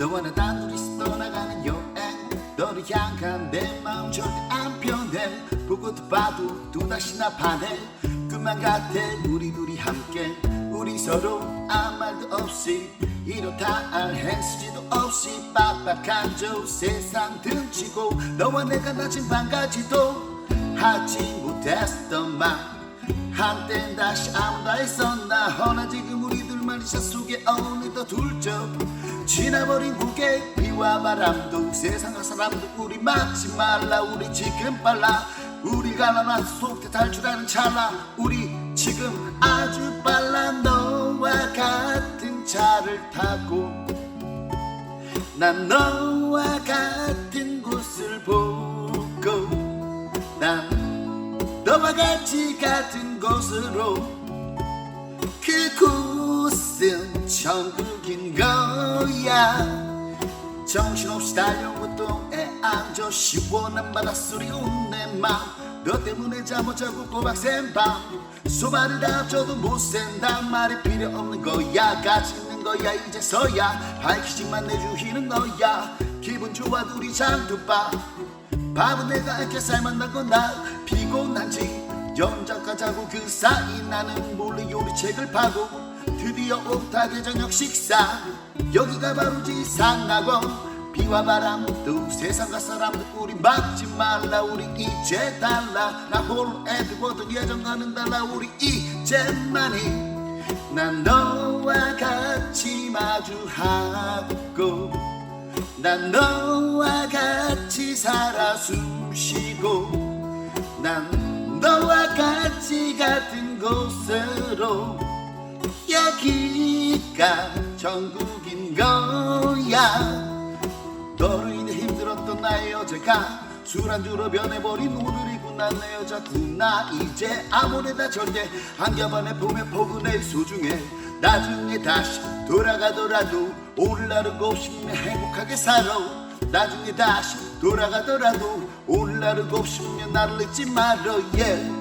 너와 나 단둘이서 떠나가는 여행. 너를 향한 내 마음 절대 안 변해. 보고도 봐도 또다시 나 반해. 꿈만 같아 우리 둘이 함께. 우리 서로 아무 말도 없이. 이렇다 할 행수지도 없이. 빡빡한 저 세상 등치고. 너와 내가 나진 반가지도 하지 못했던 말. 한땐 다시 아무나 했었나. 허나 지금 우리 이사 속에 어느덧 둘쩍 지나버린 국의 비와 바람도 세상과 사람도 우리 막지 말라 우리 지금 빨라. 우리 가난한 속에 탈출하는 찰나 우리 지금 아주 빨라. 너와 같은 차를 타고 난 너와 같은 곳을 보고 난 너와 같이 같은 곳으로 그곳은 천국인 거야. 정신없이 달려온 곳동에 앉아 시원한 바닷소리 온내맘너 때문에 잠 못 자고 꼬박 샌밤. 소발을 다 합쳐도 못 센다. 말이 필요 없는 거야. 있는 거야. 이제서야 밝히지만 내 주희는 너야. 기분 좋아 둘이 장두바 밥은 내가 이렇게 살만 나고 나 피곤한지 연장가 자고 그 사이 나는 몰래 요리책을 파고 드디어 오타게 저녁 식사 여기가 바로 지상낙원. 비와 바람도 세상과 사람도 우리 막지 말라 우리 이제 달라. 나 홀로 애들보던 예전과는 달라 우리 이제만이. 난 너와 같이 마주하고 난 너와 같이 살아 숨쉬고 같은 곳으로 여기가 전국인 거야. 너로 인해 힘들었던 나의 여자가 술안주로 변해버린 오늘이구나 내 여자구나 이제 아무래나 절대 한겨번에 보면 포근해 소중해. 나중에 다시 돌아가더라도 오늘날은 곱씹으며 행복하게 살아. 나중에 다시 돌아가더라도 오늘날은 곱씹으며 나를 잊지 말어 yeah.